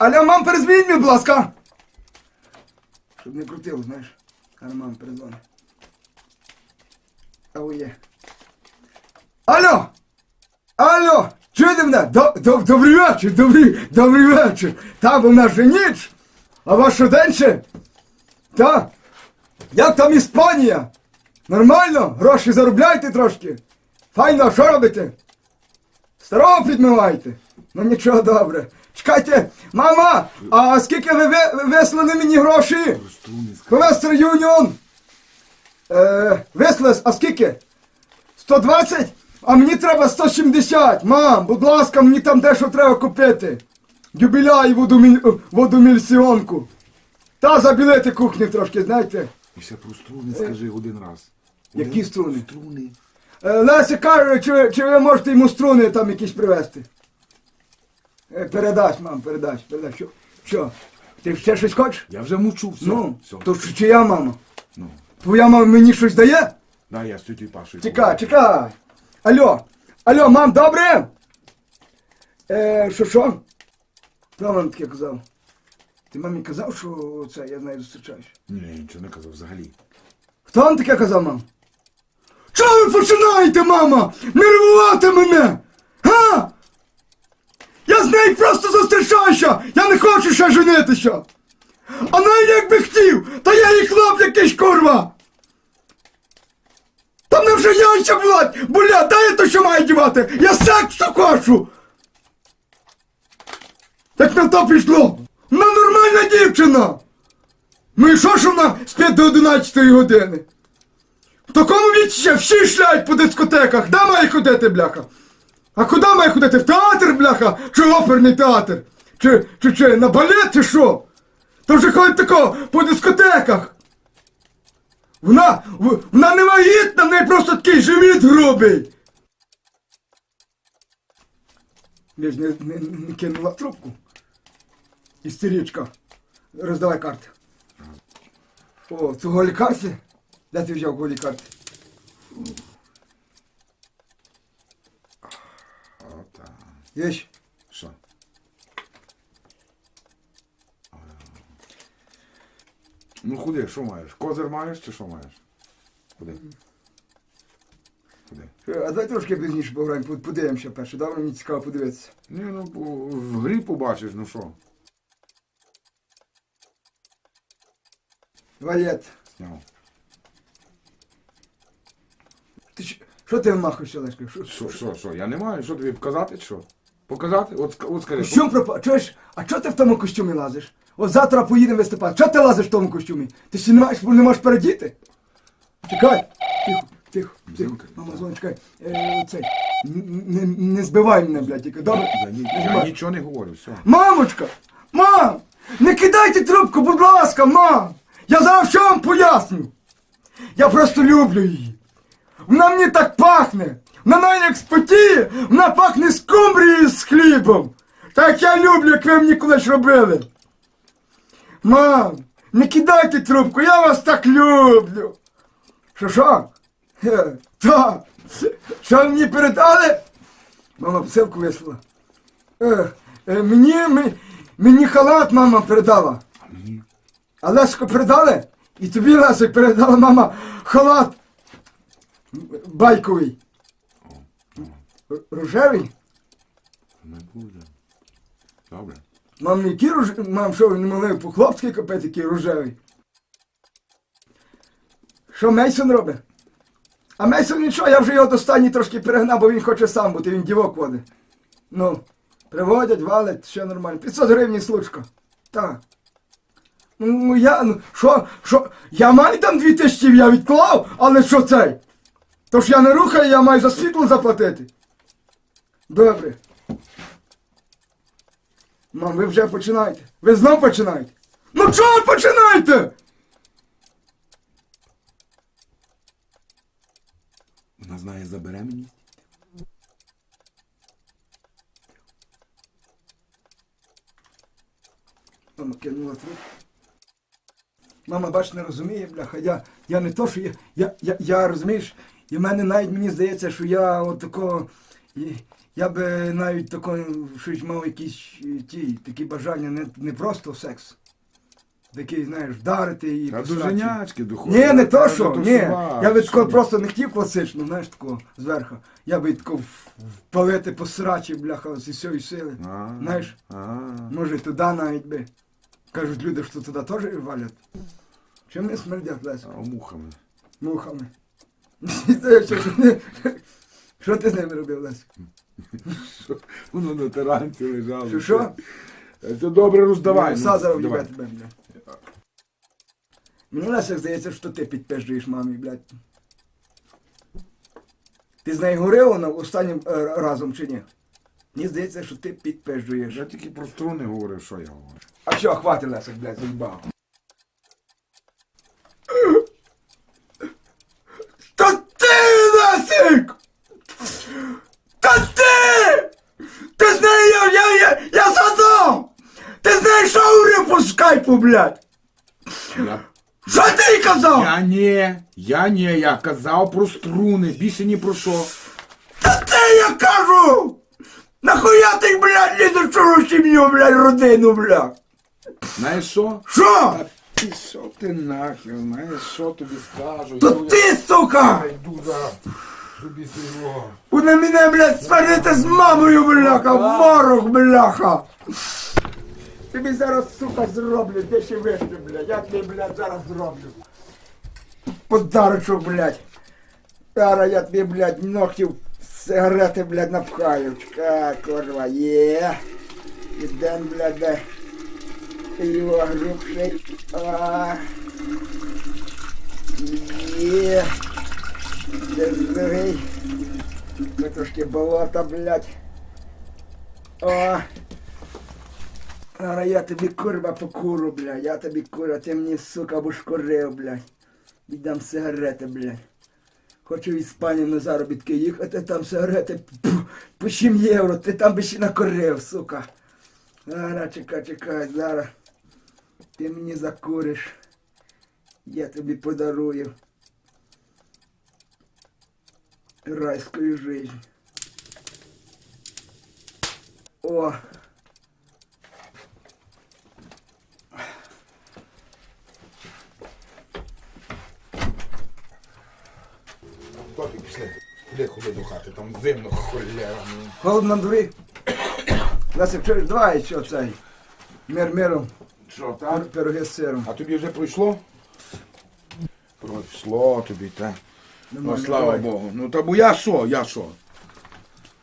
Аля, мам, перезвінь мені, будь ласка. Щоб не крутило, знаєш. Аля, мам, перезвони. Ау є. Алло! Алло! Чуєте мене? До, до, добрий вечір, добрий, добрий вечір. Та, бо в нас же ніч. А ваш що день ще? Та? Як там Іспанія? Нормально? Гроші заробляйте трошки? Файно, а що робите? Старого підмиваєте? Ну нічого добре. Чекайте, мама, а скільки ви ви- вислали мені гроші? Вестер Юніон. Е, вислали, а скільки? 120? А мені треба 170. Мам, будь ласка, мені там дещо треба купити. Юбіляй водоміль, водомільсіонку. Та забілити кухню трошки, знаєте. І ще про струни скажи один раз. Які струни? Струни. Е, Леся каже, чи, чи ви можете йому струни там якісь привезти? Е, передасть, мам, передасть, передасть. Що? Що? Ти ще щось хочеш? Я вже мучу, все. ну, все. то що, чия мама? Ну, Твоя мама мені щось дає? дай я з Пашою. Чекай, чекай. Алло, алло, мам, добре? Е, що що? Хто вам таке казав? Ти мамі казав, що це я з нею зустрічаюсь? Ні, я нічого не казав взагалі. Хто вам таке казав, мам? Чого ви починаєте, мама? Нервувати мене? Га? Я з нею просто зустрічаюся! Я не хочу ще женитися! А неї якби хотів, та я їй хлоп якийсь курва! Та мене вже яйця болять! Болять, дай я то що маю дівати! Я секс то хочу! Як на то пішло! Вона нормальна дівчина! Ну і що ж вона спить до 11 години? В такому віці ще всі шляють по дискотеках. Де має ходити, бляха? А куди має ходити? В театр, бляха? Чи оперний театр? Чи, чи, чи на балет, чи що? То вже ходить тако по дискотеках. Вона, в- вона не вагітна, в неї просто такий живіт грубий. Я ж не, не, не кинула трубку. Істеричка. Роздавай карти. О, це голі карти? Де ти взяв голі карти? Єш? Що? Ну куди, що маєш? Козир маєш чи що маєш? Куди? Куди? Е, А давай трошки пізніше пограємо, под- подивимося перше. Добре, мені цікаво подивитися. Ні, ну в грі побачиш, ну що? Валет. Сняв. Ти що, ти вмахуєшся, Лешко? Що, Що, що, що? Я не маю, що тобі показати, чи що? Показати? От, от скажи. Костюм пропав. Чуєш, а чого ти в тому костюмі лазиш? От завтра поїдемо виступати. Чого ти лазиш в тому костюмі? Ти ще не маєш, не можеш передіти? Чекай. Тихо, тихо, тихо. Мама, так. чекай. Е, цей. н- Не, не збивай мене, блядь, тільки. Добре? Я, ні- Не я нічого не говорю, все. Мамочка! Мам! Не кидайте трубку, будь ласка, мам! Я зараз що вам поясню. Я просто люблю її. Вона мені так пахне. Вона як спотіє, вона пахне скумбрією з хлібом. Так я люблю, як ви мені колись робили. Мам, не кидайте трубку, я вас так люблю. Що що? Так. Що ви мені передали? Мама посилку вислала. Е, е, мені, ми- мені халат мама передала. А мені? А Лесику передали? І тобі, Лесик, передала мама халат байковий. Рожевий? Не буде. Добре. Мам, які рож... Мам, що ви не могли по хлопськи купити такий рожевий? Що Мейсон робить? А Мейсон нічого, я вже його до стані трошки перегнав, бо він хоче сам бути, він дівок водить. Ну, приводять, валять, все нормально. 500 гривень случка. Так. Ну я, ну, що, що, я маю там 2000, я відклав, але що цей? Тож я не рухаю, я маю за світло заплатити. Добре. Мам, ви вже починаєте. Ви знов починаєте. Ну чого починаєте? Вона знає за беременність? Мама кинула трубку. Мама, бач, не розуміє, бляха. Я, я не то, що я. Я, я, я розумієш, і в мене навіть мені здається, що я от такого. І, Я би навіть тако, щось мав якісь е, ті, такі бажання, не, не просто секс. Такий, знаєш, вдарити її. Та по сраці. дуженячки доходять. Ні, не то що, ні. Я би ви. просто не хотів класично, знаєш, такого зверху. Я би тако в- впалити по срачі, бляха, з усієї сили. А, Знаєш? а. Може, туди навіть би. Кажуть люди, що туди теж валять. Чим не смердять Лесик? А мухами. Мухами. Це що, що, що ти з ними робив, Лесик? Воно на таранці лежало. Що що? Це добре роздавай. ну, Сазаров давай. тебе, блядь. Мені Лесик здається, що ти підпежуєш мамі, блядь. Ти з нею говорив вона останнім е, разом чи ні? Мені здається, що ти підпежуєш. Я тільки про струни говорив, що я говорю. А все, хватить Лесик, блядь, заїбав. Та ти, Лесик! Та ти! Ти з нею, я, я, я, я задав! Ти з нею що скайпу, блядь? Я, Що ти казав? я ні, я ні, я казав про струни, більше ні про що. Та ти я кажу! Нахуя ти, блядь, лізеш в чужу сім'ю, блядь, родину, блядь? Знаєш що? Що? Та пішов ти нахер, знаєш, що тобі скажу. То Йду ти, сука! Я йду зараз собі свого. Буде мене, блядь, сварити з мамою, бляха, ворог, бляха! Тобі зараз, сука, зроблю, де ще вище, блядь, я тобі, блядь, зараз зроблю. Подарочок, блядь. Зараз я тобі, блядь, ногтів сигарети, блядь, напхаю. Чекай, курва, є. Ідем, блядь, де. Його грубший. А. Є. Де другий. Це трошки болота, блядь. О. Зараз я тобі курва покуру, блядь. Я тобі курва, ти мені, сука, будеш курив, блядь. Віддам сигарети, блядь. Хочу в Іспанію на заробітки їхати, там сигарети по 7 євро, ти там би ще накурив, сука. Зараз, чекай, чекай, зараз. Ти мені закуриш. Я тобі подарую. Райскую жизнь. О! Хлопці пішли. Куди ходи до хати, там зимно холера. ну. Холодно дворі. Лесик, чуєш, давай що цей. Мир миром. Що, так? Пироги з сиром. А тобі вже пройшло? Пройшло тобі, так. Ну, Нормально, слава давай. Богу. Ну та бо я що, я що?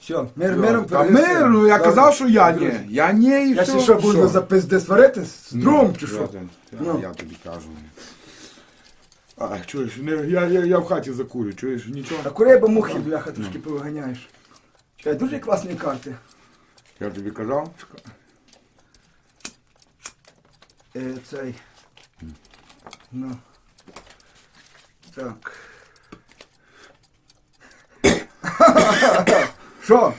Все, мир миром, Та пироги з сиром. мир, ну я Добре. казав, що я ні. Я ні і Я все. ще що буду за пизди сварити? Другом чи Я, що? я, Ну. я тобі кажу. А, чуєш, не, я, я, я в хаті закурю, чуєш, нічого. А кури бо мухи, бляха, трошки повиганяєш. Чекай, дуже класні карти. Я тобі казав. Е, цей. Ну. Так. Що?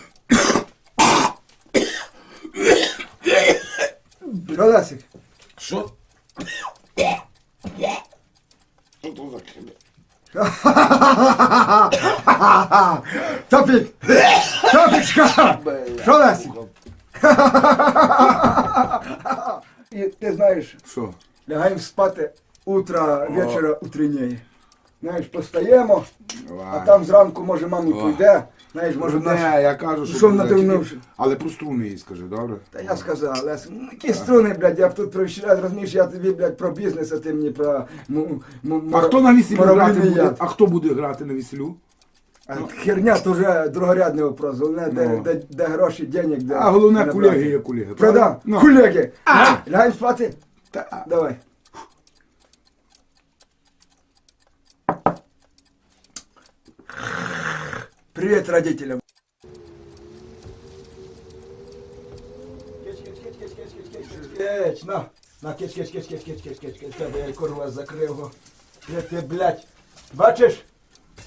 Що, Лесик? Що? Що то за хибе? Топік! Топічка! Що, Лесик? І ти знаєш, Що? лягаємо спати утро, вечора утреннее. Знаєш, постаємо, а там зранку, може, мамі О. пойде, знаєш, може, не, наш... я кажу, що... Що ти надивнувши? тільки- Але про струни їй скажи, добре? Та я сказав, Лес, ну які струни, блядь, я б тут пройшов, раз розумієш, я тобі, блядь, про бізнес, а ти мені про... му- му- А хто на весіллі грати буде? яд. А хто буде грати на весіллю? А херня, то вже другорядний вопрос, головне, де, Ну. де, де гроші, денег, де... А головне, де колеги брати. є колеги. Прода, правда? Ну. колеги, лягаємо спати? Та- Давай. Привет родителям. Кеч, на, на, кеч, кеч, кеч, кеч, кеч, кеч, кеч, кеч, тебе я курва закрив його. Ти, ти, блядь, бачиш?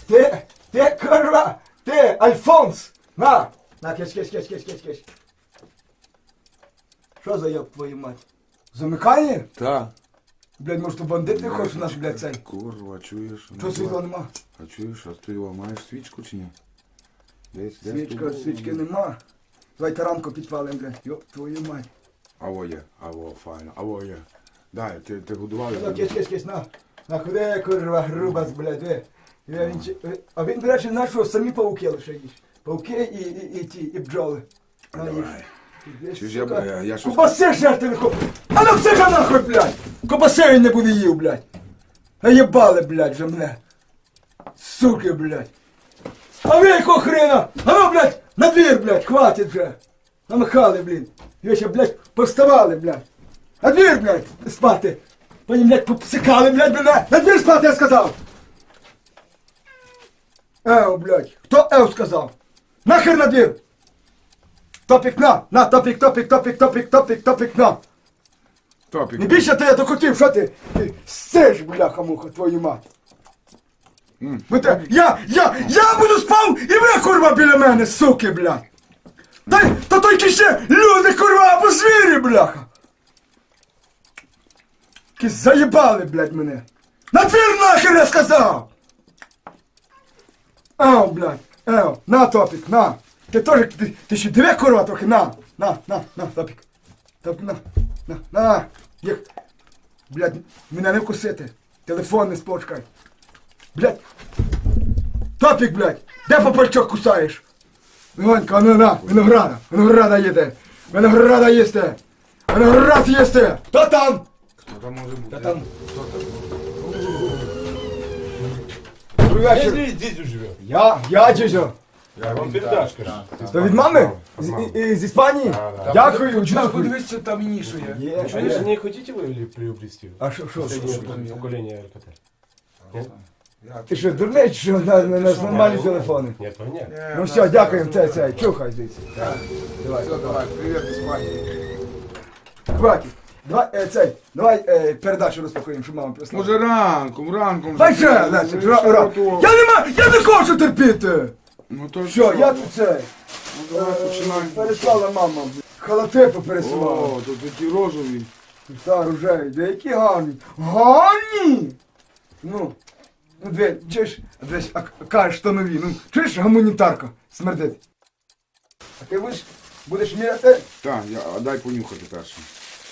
Ти, ти, курва, ти, Альфонс, на, на, кеч, кеч, кеч, кеч, кеч, кеч. Що за ёб твою мать? Замикання? Та. Блядь, може, то бандит не хочеш наш, блядь, цей? Курва, чуєш? Що світла нема? А чуєш, а ти його маєш свічку чи ні? Десь, десь Свічка, тут свічки нема. Давай таранку підпалим, блядь. Йоп, твою мать. Аво є, аво, файно, аво є. Дай, ти, ти годував? Ну, кись, кись, кись, на. На куди, курва, грубас, блядь, ви. Я, він, чи- а він, до речі, на що, самі пауки лише їсть. Пауки і, і, і ті, і бджоли. На, їж. Давай. Їж, Чи ж я, сука. я, я щось... Кубаси жерти не куп. А ну психа нахуй, блядь! Кубаси він не буде їв, блядь. Наєбали, блядь, вже мене. Суки, блядь. А ви якого хрена? А ну, блядь, на двір, блядь, хватить вже. Намахали, блін. Ви ще, блядь, повставали, блядь. На двір, блядь, спати. Потім, блядь, попсикали, блядь, мене. На двір спати, я сказав. Еу, блядь. Хто еу сказав? Нахер на двір. Топік на, на, топік, топік, топік, топік, топік, топік, на. Топік. Не більше ти я до котів, що ти? Ти сиш, бляха муха, твою мать. М. Ви я, я, я буду спав і ви, курва, біля мене, суки, блядь. Та, та тільки ще люди, курва, або звірі, бляха. Які заїбали, блядь, мене. На двір нахер я сказав! Ау, блядь, ау, на, топік, на. Ти теж, ти, ти ще диви, курва, трохи, на, на, на, на, топік. Топік, на, на, на. Їх, блядь, мене не вкусити. Телефон не спочкай. Блядь. Топік, блядь, де попальчок кусаєш? Іванка, ну на, винограда, винограда їде. Винограда їсти. Виноград їсти. Хто там? Хто там може бути? Та там. Хто там? Добрий вечір. здесь, здесь уже живет. Я, я дідьо. Я Вам так, То так. від мами? З, і- і- з Іспанії? Дякую, Чуєш, дякую. подивись, там що є. Є, Что, є. не хотите вы или приобрести? А що, що, що? Последнее що? Ти що, дурний, чи що на, на, на нормальні телефони? Нет, понятно. Е, Ну все, дякуємо, так, це, це, чухай звідси. Давай, Все, давай, привіт, Іспанії. хватить. Давай, е, цей, давай е, передачу розпакуємо, що мама прислала. Може ранком, ранком. Дай ще, Лесик, вже ра- все ра- готово. Я не ма- я не хочу терпіти! Ну то Що, я тут цей. Ну давай починаємо. Переслала мама, блін. пересилала. О, тут такі розові. Та, рожеві, де які гарні. Гарні! Ну, ну де, чуєш, десь, а кажеш, що нові, ну, чуєш, гуманітарка, смердить. А ти будеш, будеш міряти? Так, я, а дай понюхати перше.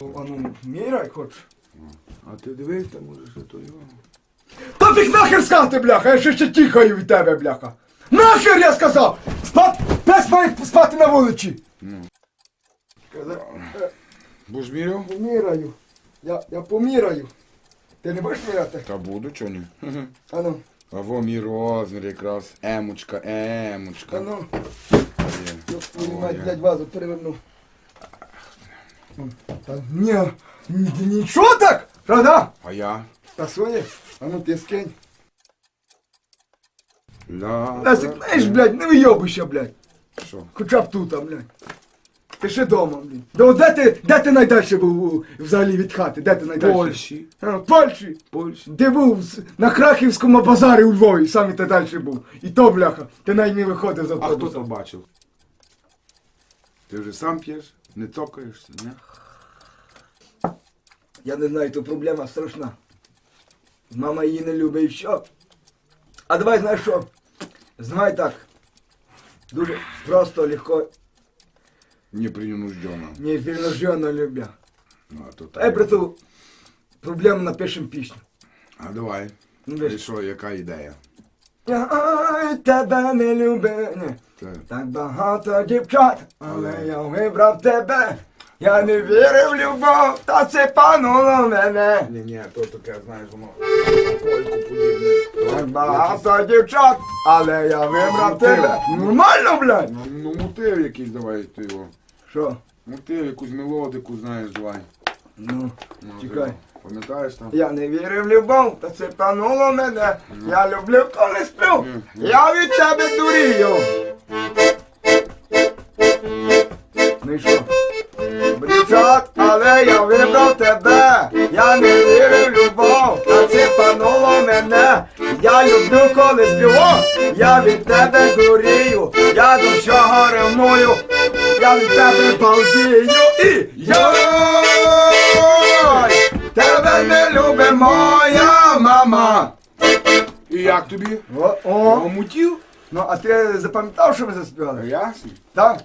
А ну, міряй хочеш. А ти дивись, там може що то його. Та фіг нахер скати, бляха, я ще ще тікаю від тебе, бляха. Нахер я сказав! Спат, пес має спати на вулиці. Ну. Сказав, Будеш міряв? Поміряю. Я, я поміряю. Ти не будеш міряти? Та буду, чого ні. А ну, А во мій розмір якраз. Емочка, емочка. а ну. Є. Ёб твою О, мать, є. блядь, вазу переверну. Та ні, ні, нічого так, правда? А я? Пасує? А ну ти скинь. Ля. Лесик, знаєш, блядь, не вийобуйся, блядь. Що? Хоча б тут, а, блядь. Ти ще дома, блядь. Да, де ти, де ти найдальше був взагалі від хати? Де ти найдальше? Польщі. А, в Польщі. Польщі. Ти був з- на Крахівському базарі у Львові, саме ти далі був. І то, бляха, ти навіть не виходив з А хто автобуса. там бачив? Ти вже сам п'єш? Не цокаєшся, не? Я не знаю, то проблема страшна. Мама її не любить і що. А давай знаєш що? Знай так. Дуже просто, легко, Непринужденно. непринужденно любя. Ну, а то Ай так. про ту проблему напишем пісню. А давай. Ну, І що, яка ідея? Ой, тебе не любить. Ні. Це... Так багато дівчат, але я вибрав тебе. Я не вірив в любов, та це пануло мене. Ні, ні, то таке, знаєш, воно польку подібне. Так багато дівчат, але я вибрав тебе. Нормально, блядь? Ну, ну мотив якийсь давай ти його. Що? Мотив, якусь мелодику, знаєш, давай. Ну, Ну, Чекай. ти Пам'ятаєш там? я не вірив в любов, та це пануло мене. Я люблю, коли сплю. Я від тебе дурію. Ну і що? Але я вибрав тебе. Я не вірив в любов, та це пануло мене. Я люблю, коли сплю. Я від тебе дурію. Я до ревную. Я від тебе балдію і йой! Тебе не любить моя мама. І як тобі? О, О, о, мутів? Ну, а ти запам'ятав, що ми заспівали? Ясно? Так?